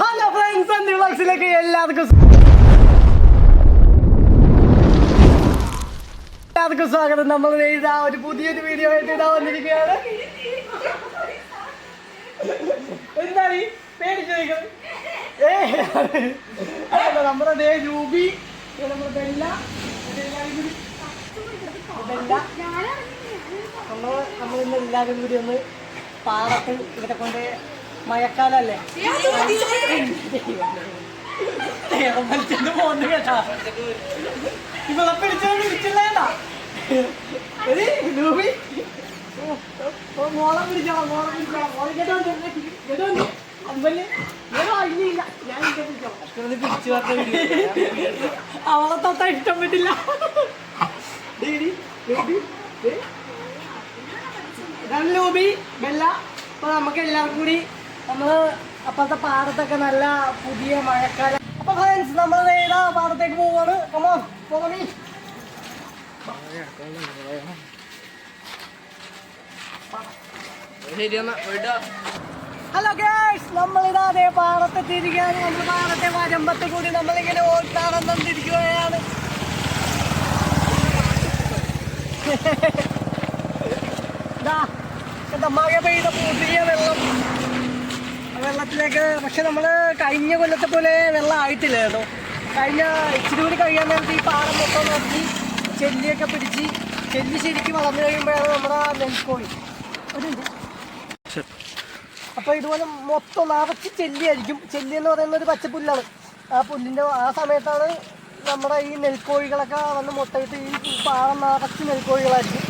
Hello friends അന്തി വ്ളോഗ്സിലേക്ക് എല്ലാവർക്കും എല്ലാവർക്കും സ്വാഗതം. നമ്മൾ ഇതാ ഒരു പുതിയൊരു വീഡിയോ ആയിട്ട് ഇതാ വന്നിരിക്കുകയാണ്. എന്താണ് ഈ പേര് ഏ അല്ല, നമ്മുടെ ദേ രൂപി നമ്മുടെ ബെല്ല ബെല്ല. നമ്മൾ നമ്മളിന്ന് എല്ലാവരും കൂടി ഒന്ന് പാടത്തിൽ ഇവിടെ കൊണ്ട് മഴക്കാലല്ലേ വലിച്ചെന്ന് പോകുന്നു കേട്ടാ. ഇവിടെ പിടിച്ചോണ്ട് ഇരിക്കില്ലേടാ എടി, ലൂബി. ഓ, ഓ, മോളെ പിടിച്ചോളാം മോളെ പിടിച്ചോളാം മോളെ കേട്ടോണ്ട് കേട്ടോണ്ട് അമ്പൽ അവളെ തൊട്ടാ ഇഷ്ടം പറ്റില്ല ഡേ, ഡി, ഡേ. ലൂബി ബെല്ല. അപ്പൊ നമുക്ക് എല്ലാവർക്കും കൂടി നമ്മൾ അപ്പോഴത്തെ പാടത്തൊക്കെ നല്ല പുതിയ മഴക്കാലം. അപ്പൊ ഫ്രണ്ട്സ് നമ്മൾ നേതാ പാടത്തേക്ക് പോവാണ്. കമോ പോകണി ഹലോ ഗേഴ്സ് നമ്മളിതാ അതേ പാടത്തെത്തിയിരിക്കുകയാണ്. നമ്മൾ പാടത്തെ വരമ്പത്ത് കൂടി നമ്മളിങ്ങനെ ഓട്ടാണെന്നിരിക്കുകയാണ് ഇതാ എന്താ മഴ പെയ്ത പുതിയ വെള്ളം. വെള്ളത്തിലേക്ക് പക്ഷെ നമ്മൾ കഴിഞ്ഞ കൊല്ലത്തെ പോലെ വെള്ളം ആയിട്ടില്ല കേട്ടോ കഴിഞ്ഞ ഇച്ചിരി കൂടി കഴിയാൻ നേരത്ത് ഈ പാടം മൊത്തം നോക്കി ചെല്ലിയൊക്കെ പിടിച്ച് ചെല്ലി ശരിക്കും വളർന്നു കഴിയുമ്പോഴാണ് നമ്മുടെ നെൽക്കോഴി. ഒരു മിനിറ്റ്. അപ്പൊ ഇതുപോലെ മൊത്തം നിറച്ച് ചെല്ലിയായിരിക്കും ചെല്ലി എന്ന് പറയുന്ന ഒരു പച്ചപ്പുല്ലാണ്. ആ പുല്ലിന്റെ ആ സമയത്താണ് നമ്മുടെ ഈ നെൽക്കോഴികളൊക്കെ വന്ന് മൊത്തമായിട്ട് ഈ പാടം നിറച്ച് നെൽക്കോഴികളായിരിക്കും.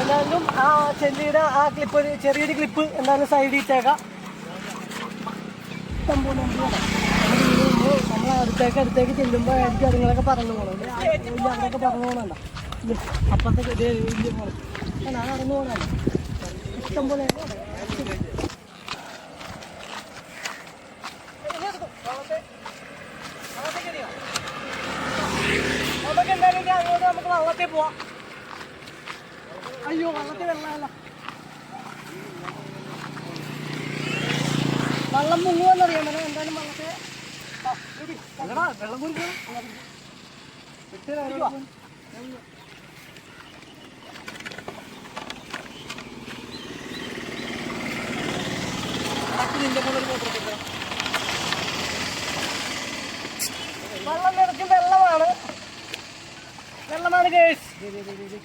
എന്നാലും ആ ചെല്ലിയുടെ ആ ക്ലിപ്പ് ഒരു ചെറിയൊരു ക്ലിപ്പ് എന്തായാലും സൈഡിൽ ഇട്ടേക്കാം. നമ്മൾ അടുത്തേക്ക് അടുത്തേക്ക് ചെല്ലുമ്പോൾ ആയിരിക്കും അതുങ്ങളൊക്കെ പറഞ്ഞു പോകണം അവിടെയൊക്കെ പറഞ്ഞു പോകണണ്ട അപ്പത്തെ ഇതേ വലിയ പോകണം ഞാൻ നടന്നു പോകണല്ല ഇഷ്ടം പോലെ. നമുക്ക് എന്തായാലും ഇനി അങ്ങോട്ട് നമുക്ക് വള്ളത്തിൽ പോവാം. അയ്യോ വള്ളത്തിൽ വെള്ളമല്ല. വള്ളം മുങ്ങുമെന്നറിയാൻ മേലെ എന്തായാലും വള്ളത്തെ. വെള്ളം കുടിക്കണം വിട്ട് ഒരു വെള്ളം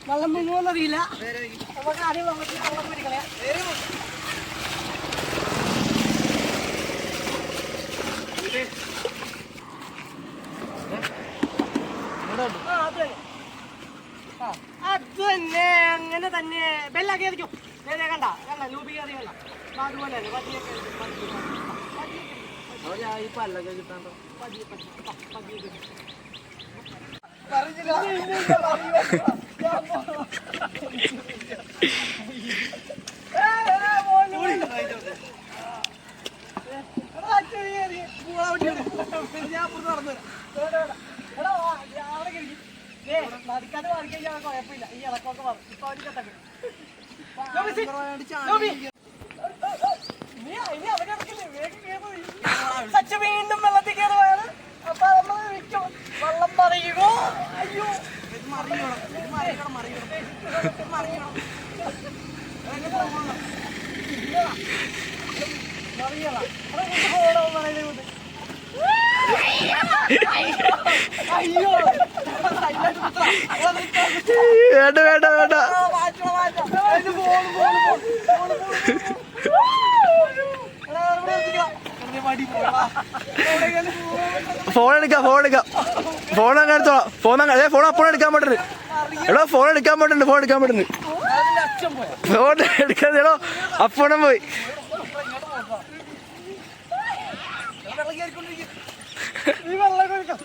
വെള്ളം മുങ്ങുമെന്നറിയില്ല നമുക്ക് ആദ്യം വെള്ളത്തിൽ വെള്ളം പിടിക്കളയാ ആ, അത് തന്നെ. അങ്ങനെ തന്നെ ബെല്ല കയറിക്കോ വേറെ കണ്ട കണ്ട ലൂബി കയറി കണ്ട അതുപോലെ തന്നെ പതിയൊക്കെ പതിയെ, പതിയെ. പതിയെ. പതിയെ, പതിയെ. നടുക്കാതെ മാറി കഴിഞ്ഞാൽ കുഴപ്പമില്ല ഈ ഇളക്കമൊക്കെ മാറും ഇപ്പൊ അവർ കെട്ടൊക്കെ സച്ച വീണ്ടും വെള്ളത്തിൽ കയറുകയാണ് അപ്പൊ നമ്മൾ വിൽക്കും വെള്ളം മറിയുമോ അയ്യോ മറിയല ഫോണോ പറയുന്നത് അയ്യോ വേണ്ട വേണ്ട വേണ്ട. ഫോൺ എടുക്കാം ഫോൺ എടുക്കാം. ഫോൺ അങ്ങ് എടുത്തോളാം. ഫോൺ അങ്ങ് അതെ ഫോൺ അപ്പോൾ എടുക്കാൻ പറ്റുന്നു എടോ ഫോൺ എടുക്കാൻ പറ്റുന്നു ഫോൺ എടുക്കാൻ പറ്റുന്നു ഫോൺ എടുക്കാൻ എടോ അപ്പോണം പോയി. നീ വെള്ളം കുടിക്കാം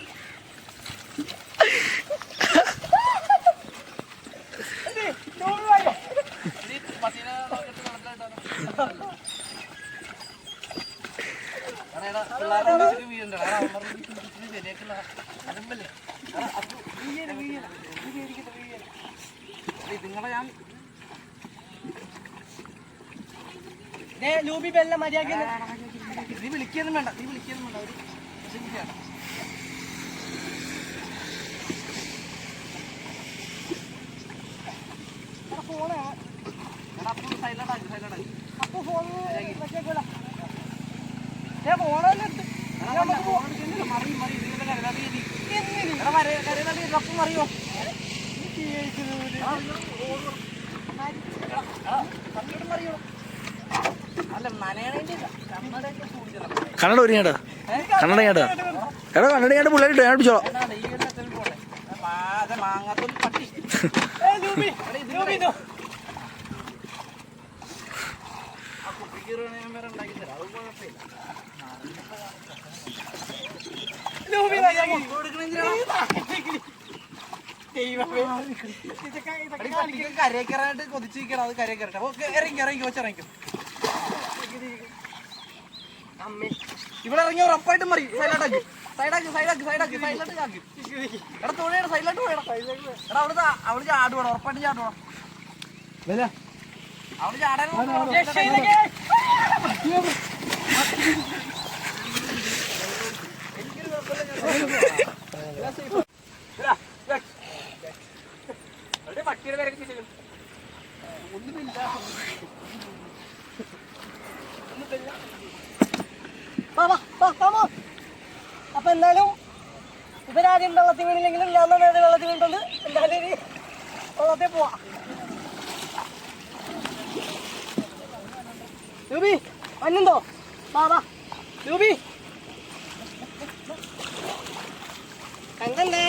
നിങ്ങളെ ഞാൻ ദേ, ലൂബി ബെല്ല മര്യാദ നീ വിളിക്കൊന്നും വേണ്ട നീ വിളിക്കൊന്നും വേണ്ട ഒരു. ഫോണ് അപ്പൊ silent ആക്ക്, silent ആക്ക്. അപ്പൊ ഫോൺ വെച്ചേക്കൂല ഏ ഫോണല്ലേ എടുത്ത്. എടാ, വല്ല phone എടുക്കുന്നില്ല, മറി, മറി, കണ്ണട ഒരുങ്ങേട്ടാ കണ്ണട കേട്ടാ എടാ കണ്ണട കേട്ട് പിള്ളേരിട്ട് ഞാൻ പിടിച്ചോളാം. എന്നാണ് ഞാൻ കുഴപ്പമില്ല കയറാനായിട്ട് കൊതിച്ചിരിക്കണം അത് കരയിൽ കയറട്ടെ ഓക്കെ ഇറങ്ങി ഇറങ്ങി വെച്ചിറങ്ങിക്കും ഇവിടെ ഇറങ്ങി ഉറപ്പായിട്ടും മറി സൈഡാക്കി സൈഡാക്കി സൈഡാക്കി സൈഡാക്കി സൈഡിലോട്ട് ആക്കി എടാ തുണിയുടെ സൈഡിലോട്ട് പോയടാ. എടാ അവിടെ അവിടെ ചാടുവാണ് ഉറപ്പായിട്ടും ചാടുവാണ് അവിടെ ചാടാൻ രക്ഷയിലേക്ക്. പട്ടിയുടെ പേരൊക്കെ ചെയ്യും വാ, വാ, വാ, come on. അപ്പൊ എന്തായാലും ഇവരാദ്യം വെള്ളത്തിൽ വീണില്ലെങ്കിലും ഞാൻ തന്നെ വെള്ളത്തിൽ വീണിട്ടുണ്ട്. എന്തായാലും ഇനി വെള്ളത്തിൽ പോവാ. രൂപി മഞ്ഞുണ്ടോ? വാ വാ. കണ്ടല്ലേ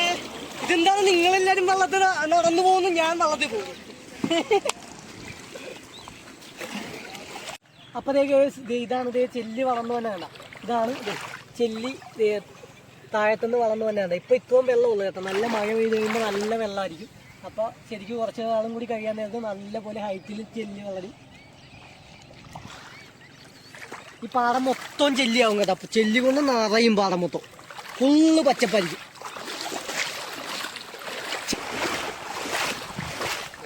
ഇതെന്താണ്? നിങ്ങളെല്ലാരും വള്ളത്തിൽ നടന്നു പോകുന്നു ഞാൻ വള്ളത്തിൽ പോകുന്നു. അപ്പൊ ഇതാണ് ചെല്ലി വളർന്നു തന്നെ വേണ്ട ഇതാണ് ചെല്ലി താഴത്തുനിന്ന് വളർന്നു തന്നെ വേണ്ട ഇപ്പൊ ഇത്രയും വെള്ളം ഉള്ളു കേട്ടോ. നല്ല മഴ പെയ്ത് കഴിയുമ്പോൾ നല്ല വെള്ളമായിരിക്കും. അപ്പൊ ശരിക്കും കുറച്ച് കാലം കൂടി കഴിയാൻ നേരത്ത് നല്ല പോലെ ഹൈറ്റിൽ ചെല്ലി വളരും. ഈ പാടം മൊത്തം ചെല്ലിയാവും കേട്ടോ. അപ്പൊ ചെല്ലി കൊണ്ട് നിറയും പാടം മൊത്തം. ഫുള്ള് പച്ചപ്പായിരിക്കും.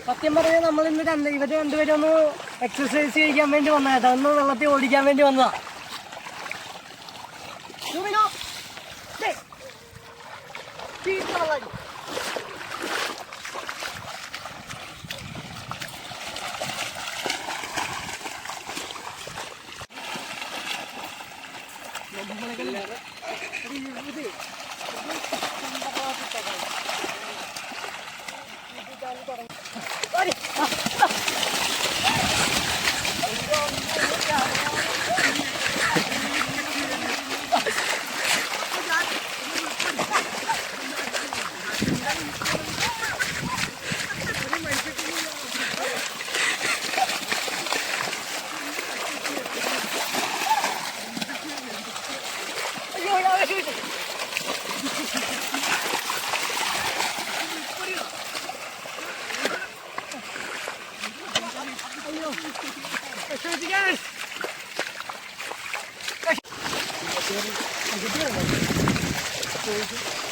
സത്യം പറഞ്ഞാൽ നമ്മൾ ഇന്ന് രണ്ട് ഇവർ രണ്ടുപേരും ഒന്ന് എക്സസൈസ് ചെയ്യാൻ വേണ്ടി വന്നതാ. ഒന്ന് വെള്ളത്തിൽ ഓടിക്കാൻ വേണ്ടി വന്നതാ. ലുമിനോ, Thank you.